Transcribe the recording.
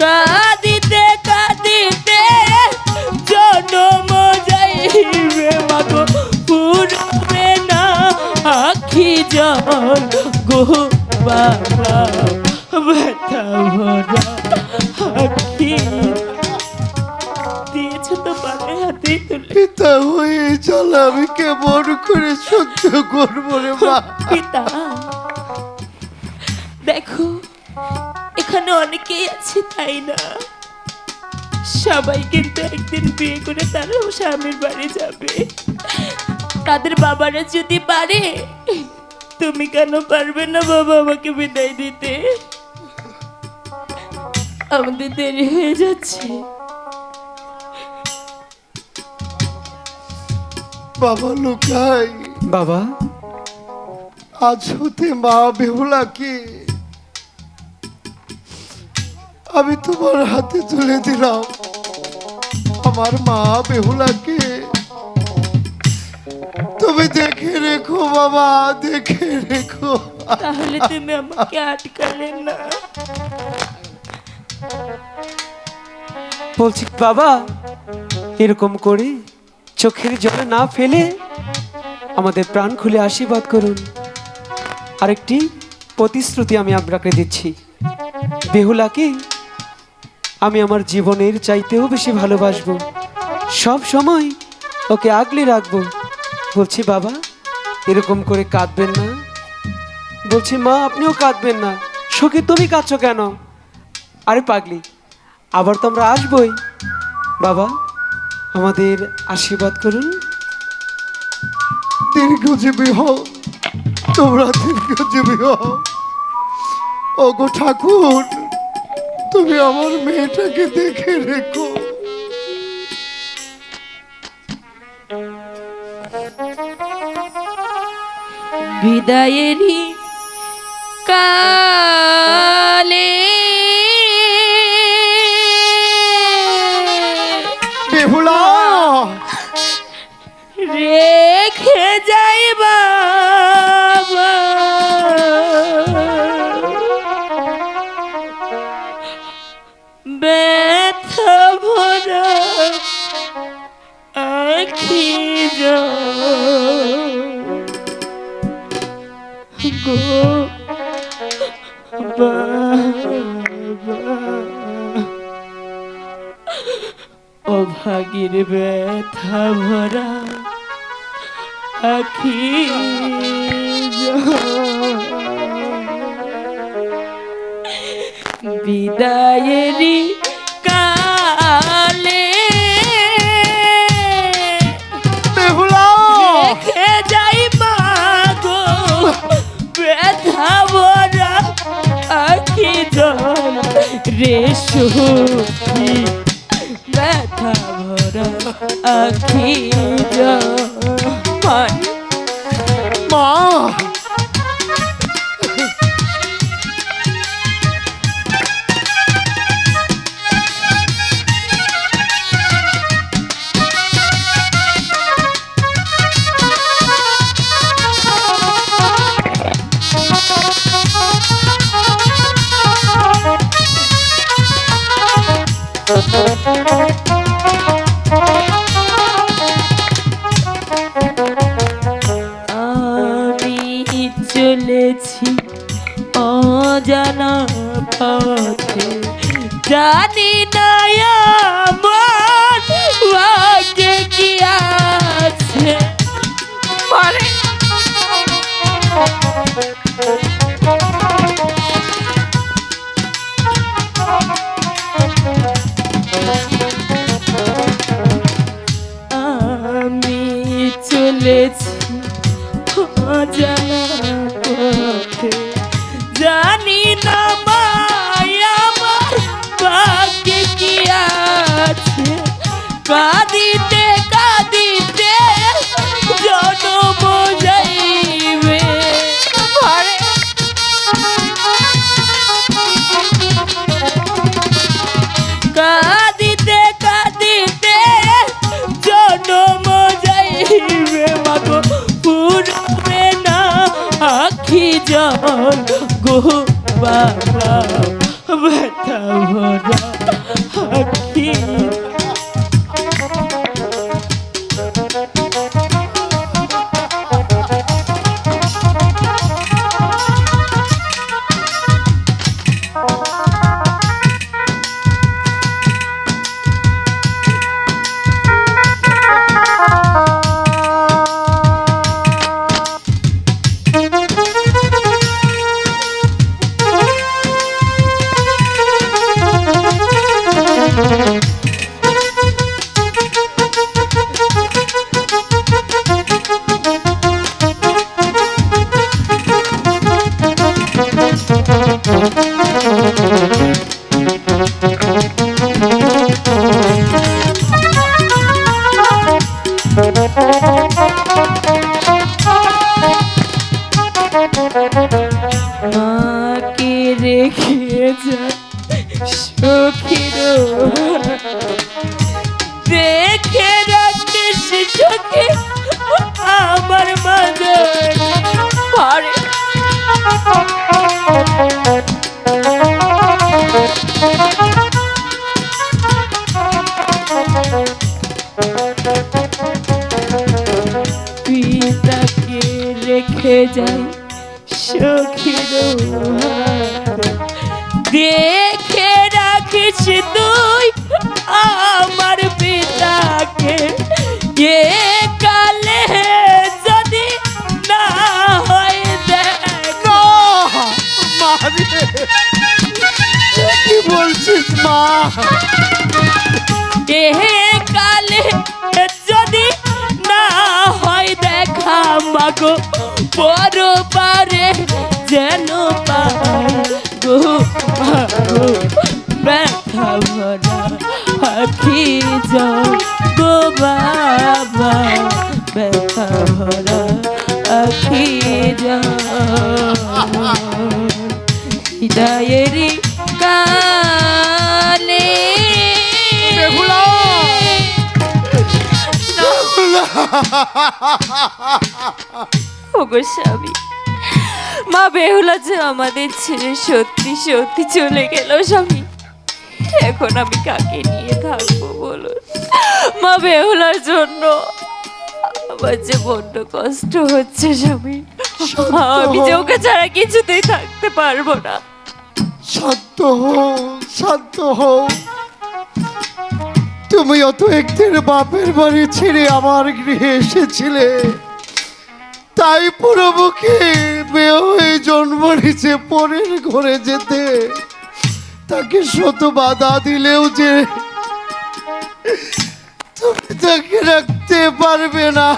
কাঁদিতে কাঁদিতে জনম যাইবে মাগো পুরবে না আখি জল গো বাবা ব্যথা ভরা আখি। দিয়েছে তো পারে হাতে তুলে। পিতা হয়ে চল আমি কেমন করে সহ্য করব রে মা? পিতা দেখো এখানে অনেকেই আছে তাই না? সবাই কিন্তু একদিন বিয়ে করে তারাও স্বামীর বাড়ি যাবে। তাদের বাবারা যদি পারে তুমি কেন পারবে না বাবা আমাকে বিদায় দিতে? আমাদের দেরি হয়ে যাচ্ছে। বাবা লুকাই। বাবা? আজ হতে মা বেহুলাকে আমি তোমার হাতে তুলে দিলাম। আমার মা বেহুলাকে। তুমি দেখে রেখো বাবা দেখে রেখো। তাহলে তুমি আমাকে আটকালে না। বলছি বাবা এরকম করে চোখের জলে না ফেলে আমাদের প্রাণ খুলে আশীর্বাদ করুন। আরেকটি প্রতিশ্রুতি আমি আপনাকে দিচ্ছি। বেহুলাকে আমি আমার জীবনের চাইতেও বেশি ভালোবাসবো। সব সময় ওকে আগলে রাখব। বলছি, বাবা, এরকম করে কাঁদবেন না। বলছি, মা, আপনিও কাঁদবেন না। শোকে তুমি কাঁদছো কেন? আরে পাগলি, আবার তো আমরা আসবই। বাবা, আমাদের আশীর্বাদ করুন। দীর্ঘজীবী হও। তোমরা দীর্ঘজীবী হও। ওগো ঠাকুর তুমি আমার মেয়েটাকে দেখে রেখো। বিদায়েরই কালে। বেহুলা! রেখে যাই অভাগীর ব্যথা ভরা আখি বিদায়েরই কালে রেখে যাই মাগো ব্যথা ভরা আখি জল। রে সুখী আখি মা। অজানা পথে জানি না আমার ভাগ্যে কি আছে। আমি চলেছি অজানা কাঁদিতে কাঁদিতে জনম যাইবে। কাঁদিতে কাঁদিতে জনম যাইবে মাগো। পুরবে না আখি জল গো বাবা ব্যথা ভরা আখি রেখে যাই সখীর দেখে রাখিস তুই আমার পিতাকে। এ কালে যদি না হয় দেখ। কি বলছিস মা? এ কালে যদি না হয় দেখা। মাগো বড় পারে যেন পাই গো ব্যথা ভরা আখি গো বাবা, ব্যথা ভরা আখি যাও ওগো স্বামী মা বেহুলা যে আমাদের ছেড়ে সত্যি সত্যি চলে গেল স্বামী। এখন আমি কাকে নিয়ে থাকব বলুন? মা বেহুলার জন্য আমার যে বড্ড কষ্ট হচ্ছে স্বামী। আমি যে ওকে ছাড়া কিছুতেই থাকতে পারব না। শান্ত হও শান্ত হও তুমি অত একদিন বাপের বাড়ি ছেড়ে আমার গৃহে এসেছিলে। তাই পুরবুকে মেয়ে হয়ে জন্ম নিচে পরের ঘরে যেতে। তাকে শত বাধা দিলেও যে তুমি তাকে রাখতে পারবে না।